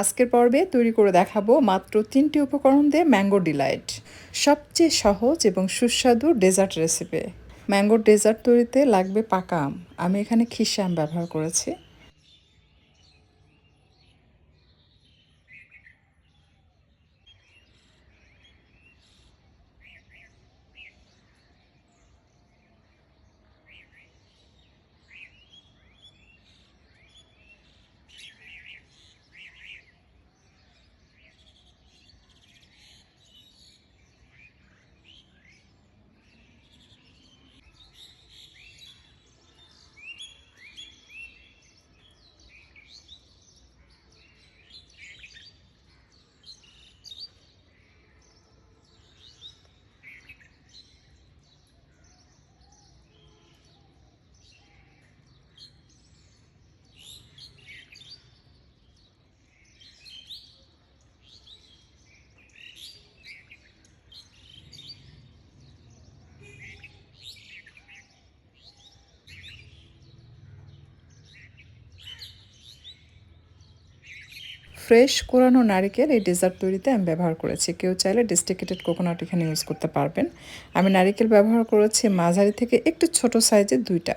আজকের পর্বে তৈরি করে দেখাবো মাত্র তিনটি উপকরণ দিয়ে ম্যাঙ্গো ডিলাইট, সবচেয়ে সহজ এবং সুস্বাদু ডেজার্ট রেসিপি। ম্যাঙ্গো ডেজার্ট তৈরিতে লাগবে পাকা আম। আমি এখানে খিসা আম ব্যবহার করেছি। ফ্রেশ কোরানো নারিকেল এই ডেজার্ট তৈরিতে আমি ব্যবহার করেছি। কেউ চাইলে ডেস্টিকেটেড কোকোনাট এখানে ইউজ করতে পারবেন। আমি নারিকেল ব্যবহার করেছি মাঝারি থেকে একটু ছোট সাইজের দুইটা।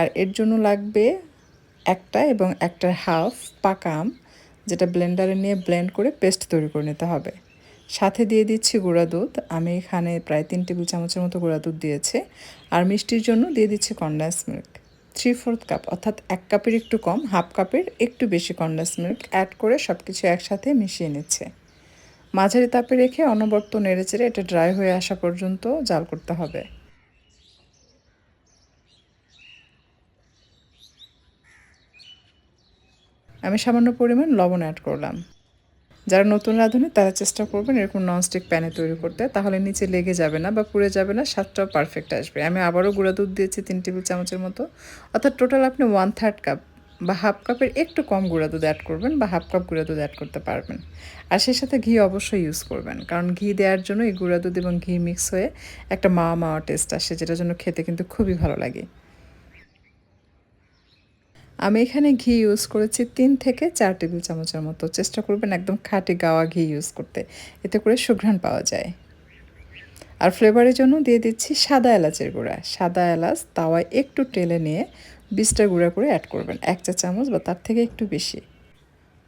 আর এর জন্য লাগবে একটা এবং একটার হাফ পাকা আম, যেটা ব্লেন্ডারে নিয়ে ব্লেন্ড করে পেস্ট তৈরি করে নিতে হবে। সাথে দিয়ে দিচ্ছি গুঁড়া দুধ। আমি এখানে প্রায় তিন টেবিল চামচের মতো গুঁড়া দুধ দিয়েছি। আর মিষ্টির জন্য দিয়ে দিচ্ছি condensed milk. Three fourth cup অর্থাৎ এক কাপের একটু কম হাফ কাপের একটু বেশি কন্ডেন্স মিল্ক অ্যাড করে সব কিছু একসাথে মিশিয়ে নিচ্ছে। মাঝারি তাপে রেখে অনবর্ত নেড়েচেড়ে এটা ড্রাই হয়ে আসা পর্যন্ত জাল করতে হবে। আমি সামান্য পরিমাণ লবণ অ্যাড করলাম। যারা নতুন রাঁধুনি, তারা চেষ্টা করবেন এরকম ননস্টিক প্যানে তৈরি করতে। তাহলে নিচে লেগে যাবে না বা পুড়ে যাবে না, স্বাদটাও পারফেক্ট আসবে। আমি আবারও গুঁড়া দুধ দিয়েছি তিন টেবিল চামচের মতো। অর্থাৎ টোটাল আপনি ওয়ান থার্ড কাপ বা হাফ কাপের একটু কম গুঁড়া দুধ অ্যাড করবেন বা হাফ কাপ গুঁড়া দুধ অ্যাড করতে পারবেন। আর সেই সাথে ঘি অবশ্যই ইউজ করবেন। কারণ ঘি দেওয়ার জন্য এই গুঁড়া দুধ এবং ঘি মিক্স হয়ে একটা মাওয়া মাওয়া টেস্ট আসে, যেটার জন্য খেতে কিন্তু খুবই ভালো লাগে। আমি এখানে ঘি ইউজ করেছি তিন থেকে চার টেবিল চামচের মতো। চেষ্টা করবেন একদম খাঁটি গাওয়া ঘি ইউজ করতে। এতে করে সুঘ্রাণ পাওয়া যায়। আর ফ্লেভারের জন্য দিয়ে দিচ্ছি সাদা এলাচের গুঁড়া। সাদা এলাচ তাওয়ায় একটু টেলে নিয়ে বিশটা গুঁড়া করে অ্যাড করবেন। এক চা চামচ বা তার থেকে একটু বেশি।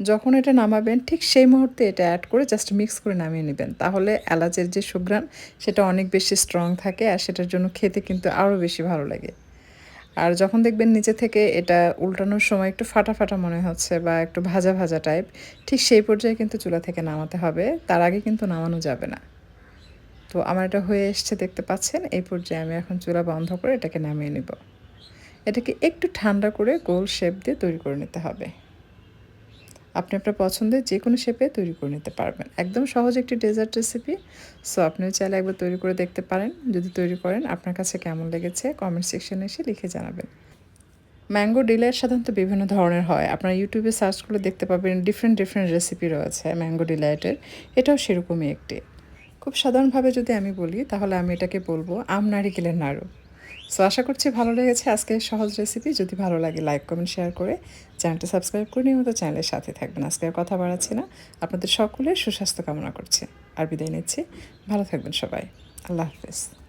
যখন এটা নামাবেন ঠিক সেই মুহূর্তে এটা অ্যাড করে জাস্ট মিক্স করে নামিয়ে নেবেন। তাহলে এলাচের যে সুঘ্রাণ, সেটা অনেক বেশি স্ট্রং থাকে আর সেটার জন্য খেতে কিন্তু আরও বেশি ভালো লাগে। আর যখন দেখবেন নিচে থেকে এটা উল্টানোর সময় একটু ফাটা ফাটা মনে হচ্ছে বা একটু ভাজা ভাজা টাইপ ঠিক সেই পর্যায়ে কিন্তু চুলা থেকে নামাতে হবে। তার আগে কিন্তু নামানো যাবে না। তো আমার এটা হয়ে এসছে, দেখতে পাচ্ছেন? এই পর্যায়ে আমি এখন চুলা বন্ধ করে এটাকে নামিয়ে নেব। এটাকে একটু ঠান্ডা করে গোল শেপ দিয়ে তৈরি করে নিতে হবে। আপনি আপনার পছন্দের যে কোনো শেপে তৈরি করে নিতে পারবেন। একদম সহজ একটি ডেজার্ট রেসিপি সো আপনিও চাইলে একবার তৈরি করে দেখতে পারেন। যদি তৈরি করেন, আপনার কাছে কেমন লেগেছে কমেন্ট সেকশনে এসে লিখে জানাবেন। ম্যাঙ্গো ডিলাইট সাধারণত বিভিন্ন ধরনের হয়। আপনারা ইউটিউবে সার্চ করে দেখতে পাবেন ডিফারেন্ট ডিফারেন্ট রেসিপি রয়েছে ম্যাঙ্গো ডিলাইটের এটাও সেরকমই একটি। খুব সাধারণভাবে যদি আমি বলি, তাহলে আমি এটাকে বলব, আম নারিকেলের নাড়ু। সো আশা করছি ভালো লেগেছে আজকের সহজ রেসিপি যদি ভালো লাগে লাইক কমেন্ট শেয়ার করে চ্যানেলটা সাবস্ক্রাইব করে নিয়মিত চ্যানেলের সাথে থাকবেন। আজকে আর কথা বাড়াচ্ছি না। আপনাদের সকলের সুস্বাস্থ্য কামনা করছি। আর বিদায় নিচ্ছি। ভালো থাকবেন সবাই। আল্লাহ হাফেজ।